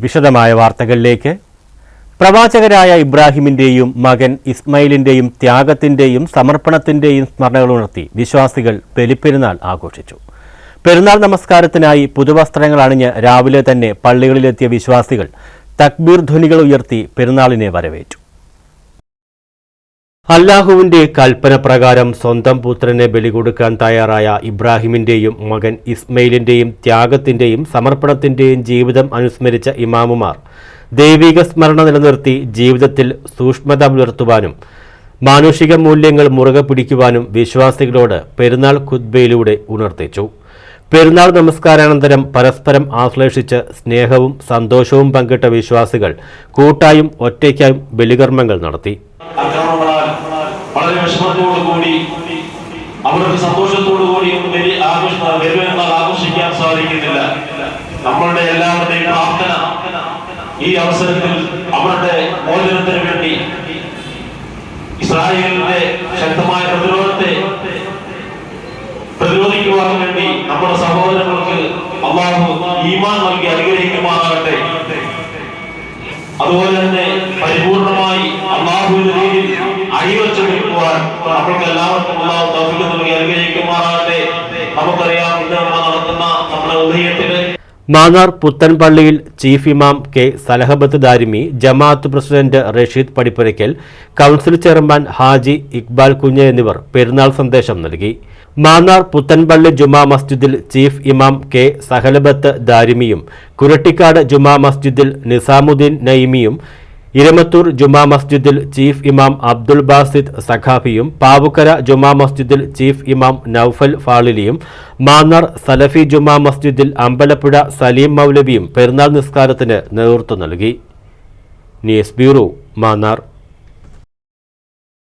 വിശദമായ വാർത്തകളിലേക്ക്. പ്രവാചകരായ ഇബ്രാഹിമിന്റെയും മകൻ ഇസ്മയിലിന്റെയും ത്യാഗത്തിന്റെയും സമർപ്പണത്തിന്റെയും സ്മരണകൾ ഉണർത്തി വിശ്വാസികൾ ബലിപ്പെരുന്നാൾ ആഘോഷിച്ചു. പെരുന്നാൾ നമസ്കാരത്തിനായി പുതുവസ്ത്രങ്ങൾ അണിഞ്ഞ് രാവിലെ തന്നെ പള്ളികളിലെത്തിയ വിശ്വാസികൾ തക്ബീർ ധ്വനികൾ ഉയർത്തി പെരുന്നാളിനെ വരവേറ്റു. അല്ലാഹുവിന്റെ കൽപ്പന പ്രകാരം സ്വന്തം പുത്രനെ ബലികൊടുക്കാൻ തയ്യാറായ ഇബ്രാഹിമിന്റെയും മകൻ ഇസ്മയിലിന്റെയും ത്യാഗത്തിന്റെയും സമർപ്പണത്തിന്റെയും ജീവിതം അനുസ്മരിച്ച ഇമാമുമാർ ദൈവിക സ്മരണ നിലനിർത്തി ജീവിതത്തിൽ സൂക്ഷ്മത പുലർത്തുവാനും മാനുഷിക മൂല്യങ്ങൾ മുറുകെ പിടിക്കുവാനും വിശ്വാസികളോട് പെരുന്നാൾ ഖുദ്ബയിലൂടെ ഉണർത്തിച്ചു. പെരുന്നാൾ നമസ്കാരാനന്തരം പരസ്പരം ആശ്ലേഷിച്ച് സ്നേഹവും സന്തോഷവും പങ്കിട്ട വിശ്വാസികൾ കൂട്ടായും ഒറ്റയ്ക്കായും ബലികർമ്മങ്ങൾ നടത്തി. അവർക്ക് സന്തോഷത്തോടു കൂടി ആഘോഷിക്കാൻ സാധിക്കുന്നില്ല. നമ്മളുടെ എല്ലാവരുടെയും പ്രാർത്ഥന ഈ അവസരത്തിൽ അവരുടെ മോചനത്തിന് വേണ്ടി ഇസ്രായേലിന്റെ ശക്തമായ പ്രതിരോധത്തെ പ്രതിരോധിക്കുവാൻ വേണ്ടി നമ്മുടെ സഹോദരങ്ങൾക്ക് അള്ളാഹു ഈമാൻ നൽകി അനുഗ്രഹിക്കുമാറാകട്ടെ. അതുപോലെ തന്നെ പരിപൂർണമായി അള്ളാഹുവിന്റെ രീതിയിൽ അഴിവച്ചു നിൽക്കുവാൻ നമ്മൾക്ക് എല്ലാവർക്കും അള്ളാഹു തൗഫീഖ് നൽകി അനുഗ്രഹിക്കുമാറാകട്ടെ. നമുക്കറിയാം ഇന്ന് നമ്മൾ നടത്തുന്ന നമ്മുടെ ഉദയത്തിന് മാന്നാർ പുത്തൻപള്ളിയിൽ ചീഫ് ഇമാം കെ സലഹബത്ത് ദാരിമി ജമാഅത്ത് president Rasheed Padippurakkal council chairman Haji Iqbal Kunju എന്നിവർ പെരുന്നാൾ സന്ദേശം നൽകി. മാന്നാർ പുത്തൻപള്ളി ജുമാ മസ്ജിദിൽ ചീഫ് ഇമാം കെ സഹലബത്ത് ദാരിമിയും കുരട്ടിക്കാട് ജുമാ മസ്ജിദിൽ നിസാമുദ്ദീൻ നയിമിയും ഇരമത്തൂർ ജുമാ മസ്ജിദിൽ ചീഫ് ഇമാം അബ്ദുൽ ബാസിദ് സഖാഫിയും പാവുക്കര ജുമാ മസ്ജിദിൽ ചീഫ് ഇമാം നൌഫൽ ഫാളിലിയും മാന്നാർ സലഫി ജുമാ മസ്ജിദിൽ അമ്പലപ്പുഴ സലീം മൗലവിയും പെരുന്നാൾ നിസ്കാരത്തിന് നേതൃത്വം നൽകി. News bureau Mannar.